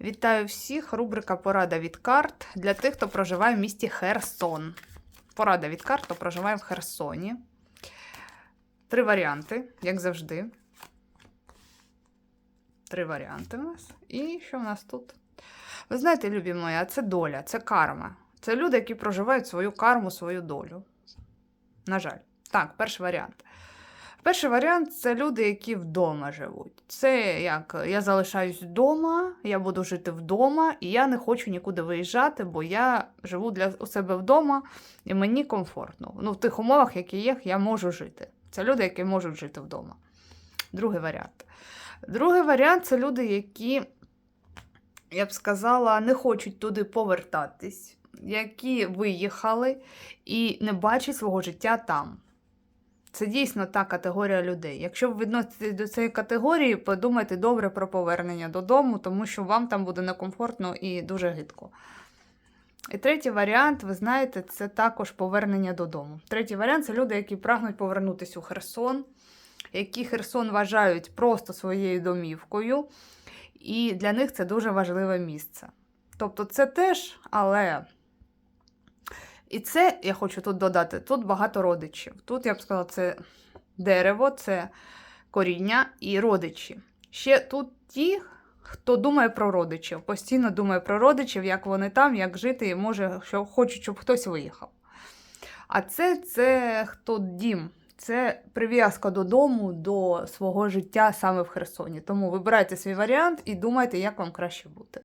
Вітаю всіх! Рубрика Порада від карт для тих, хто проживає в місті Херсон. Порада від карт, хто проживає в Херсоні. Три варіанти, як завжди. Три варіанти у нас. І що в нас тут? Ви знаєте, любі мої, це доля, це карма. Це люди, які проживають свою карму, свою долю. На жаль. Так, перший варіант. Перший варіант це люди, які вдома живуть. Це як я залишаюсь вдома, я буду жити вдома, і я не хочу нікуди виїжджати, бо я живу для у себе вдома і мені комфортно. Ну, в тих умовах, які є, я можу жити. Це люди, які можуть жити вдома. Другий варіант. Другий варіант це люди, які, я б сказала, не хочуть туди повертатись, які виїхали і не бачать свого життя там. Це дійсно та категорія людей. Якщо ви відноситесь до цієї категорії, подумайте добре про повернення додому, тому що вам там буде некомфортно і дуже гидко. І третій варіант, ви знаєте, це також повернення додому. Третій варіант це люди, які прагнуть повернутися у Херсон, які Херсон вважають просто своєю домівкою, і для них це дуже важливе місце. Тобто, це теж, але. І це я хочу тут додати: тут багато родичів. Тут я б сказала, це дерево, це коріння і родичі. Ще тут ті, хто думає про родичів, постійно думає про родичів, як вони там, як жити, і може, що хочуть, щоб хтось виїхав. А це, це хто дім. Це прив'язка додому, до свого життя саме в Херсоні. Тому вибирайте свій варіант і думайте, як вам краще бути.